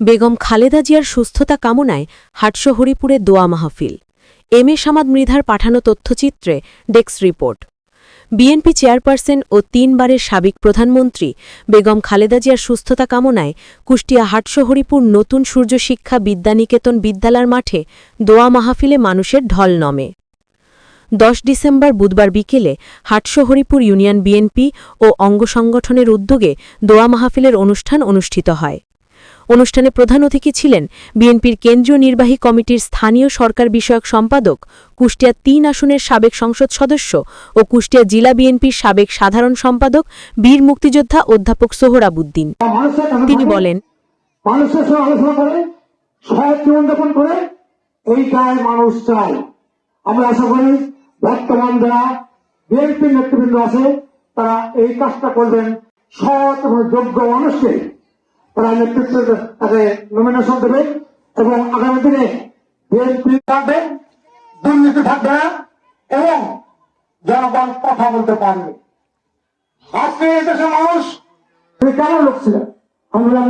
বেগম খালেদা জিয়ার সুস্থতা কামনায় হাটশহরিপুরে দোয়া মাহফিল। এম এ সামাদ মৃধার পাঠানো তথ্যচিত্রে ডেক্স রিপোর্ট। বিএনপি চেয়ারপারসন ও তিনবারের সাবেক প্রধানমন্ত্রী বেগম খালেদা জিয়ার সুস্থতা কামনায় কুষ্টিয়া হাটশহরিপুর নতুন সূর্য শিক্ষা বিদ্যানিকেতন বিদ্যালয়ের মাঠে দোয়া মাহফিলে মানুষের ঢল নমে। দশ ডিসেম্বর বুধবার বিকেলে হাটশহরিপুর ইউনিয়ন বিএনপি ও অঙ্গ সংগঠনের উদ্যোগে দোয়া মাহফিলের অনুষ্ঠান অনুষ্ঠিত হয়। অনুষ্ঠানে প্রধান অতিথি ছিলেন বিএনপির কেন্দ্রীয় নির্বাহী কমিটির স্থানীয় সরকার বিষয়ক সম্পাদক, কুষ্টিয়া তিন আসনের সাবেক সংসদ সদস্য ও কুষ্টিয়া জেলা বিএনপির সাবেক সাধারণ সম্পাদক, বীর মুক্তিযোদ্ধা অধ্যাপক সোহরাবুদ্দিন তিনি বলেন তারা এই কাজটা করবেন সৎ এবং যোগ্য মানুষকে। তাকে নমিনেশন দেবে এবং আগামী দিনে বিএনপি থাকবে, দুর্নীতি থাকবে না এবং জনগণ কথা বলতে পারবে। আজকে দেশের মানুষ কেমন লোক ছিলেন আমরা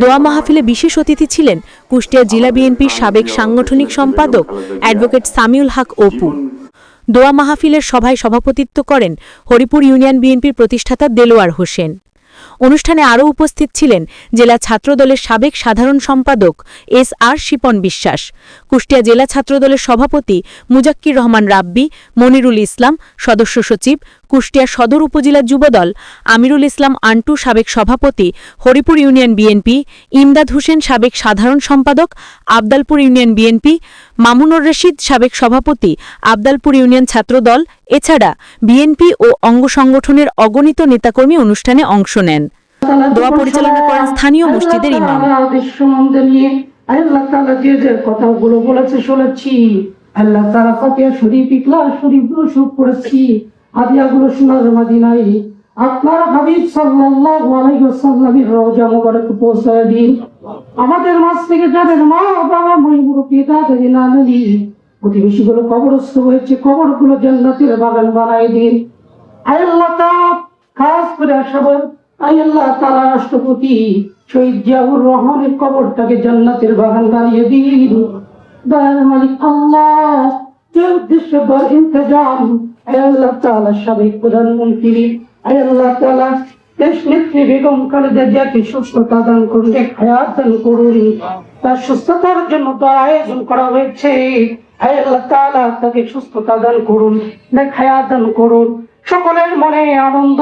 দোয়া মাহফিলে বিশেষ অতিথি ছিলেন কুষ্টিয়া জেলা বিএনপির সাবেক সাংগঠনিক সম্পাদক অ্যাডভোকেট সামিউল হক অপু। দোয়া মাহফিলের সভায় সভাপতিত্ব করেন হরিপুর ইউনিয়ন বিএনপির প্রতিষ্ঠাতা দেলোয়ার হোসেন। অনুষ্ঠানে আরও উপস্থিত ছিলেন জেলা ছাত্রদলের সাবেক সাধারণ সম্পাদক এস আর শিপন বিশ্বাস। কুষ্টিয়া জেলা ছাত্রদলের সভাপতি মুজাক্কির রহমান রাব্বি, মনিরুল ইসলাম, সদস্য সচিব কুষ্টিয়া সদর উপজেলা যুবদল, আমিরুল ইসলাম আন্টু সাবেক সভাপতি, হরিপুর ইউনিয়ন বিএনপি, ইমদাদ হোসেন সাবেক সাধারণ সম্পাদক, আবদালপুর ইউনিয়ন বিএনপি, মামুনুর রশিদ সাবেক সভাপতি, আবদালপুর ইউনিয়ন ছাত্রদল, এছাড়া বিএনপি ও অঙ্গ সংগঠনের অগণিত নেতাকর্মী অনুষ্ঠানে অংশ নেন। দোয়া পরিচালনা করেন স্থানীয় মসজিদের ইমাম। আল্লাহ তারা ফাতিয়া শরীফ ইকলা শরীফ করেছি হাদিয়া গুলো শোনার মাদিনাই হাবিব সাল্লাল্লাহু আলাইহি ওয়াসাল্লামের রওজা পৌঁছায় দিন। আমাদের থেকে যাদের মা বাবা পিতা নানি কবরস্থ হয়েছে জান্নাতের বাগান দিন। আল্লাহ তাআলা খাস করে সবার আল্লাহ রাষ্ট্রপতি শহীদ জিয়াউর রহমানের কবরটাকে জান্নাতের বাগান বানিয়ে দিন। দয়াল মালিক আল্লাহ ইন্তজাম আল্লাহ তাআলা সাবেক প্রধানমন্ত্রী আল্লাহ তাআলা দেশ নেত্রী বেগম খালেদা জিয়াকে সুস্থতা দান করুন হায়াত দান করুন। তার সুস্থতার জন্য তো আয়োজন করা হয়েছে। আল্লাহ তাআলা তাকে সুস্থতা দান করুন হায়াত দান করুন। সকলের মনে আনন্দ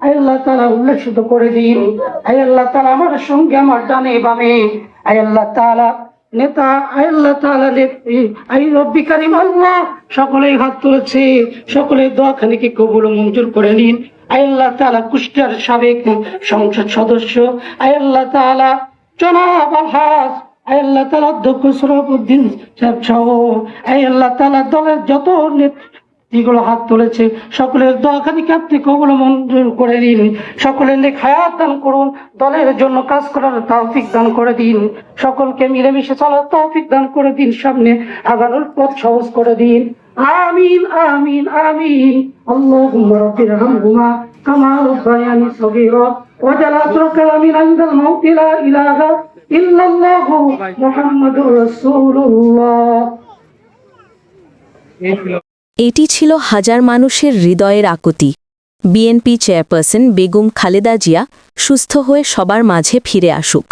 আল্লাহ তাআলা উল্লেখিত করে দিন। আল্লাহ তাআলা আমার সঙ্গে আমার ডানে বামে আল্লাহ তাআলা নেতা আল্লাহ তাআলা নেত্রী আই রব্বি কারিম আল্লাহ, সকলেই হাত তুলেছে, সকলের দোয়াখানিকে কবুল মঞ্জুর করে নিন। আল্লাহ তাআলা কুষ্টিয়ার সাবেক সংসদ সদস্য আল্লাহ তাআলা জনাব আলহাজ আল্লাহ তাআলা অধ্যক্ষ সরফুদ্দিন সাহেব সহ আল্লাহ তাআলা দলের যত নেতৃগুলো হাত তুলেছে সকলের দোয়াখানিকে আপনি কবল মঞ্জুর করে দিন সকলের লেখ হায়াত দান করুন দলের জন্য কাজ করার তৌফিক দান করে দিন সকলকে মিলেমিশে চলার তৌফিক দান করে দিন সামনে আগানোর পথ সহজ করে দিন আমিন আমিন আমিন اللهم رب ارحمهما كما ربياني صغيرا وجل آخر كلامي عند الموت لا إله إلا الله محمد رسول الله এটি ছিল হাজার মানুষের হৃদয়ের আকুতি। বিএনপি চেয়ারপারসন বেগম খালেদা জিয়া সুস্থ হয়ে সবার মাঝে ফিরে আসুক।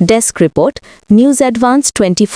Desk report, news advance twenty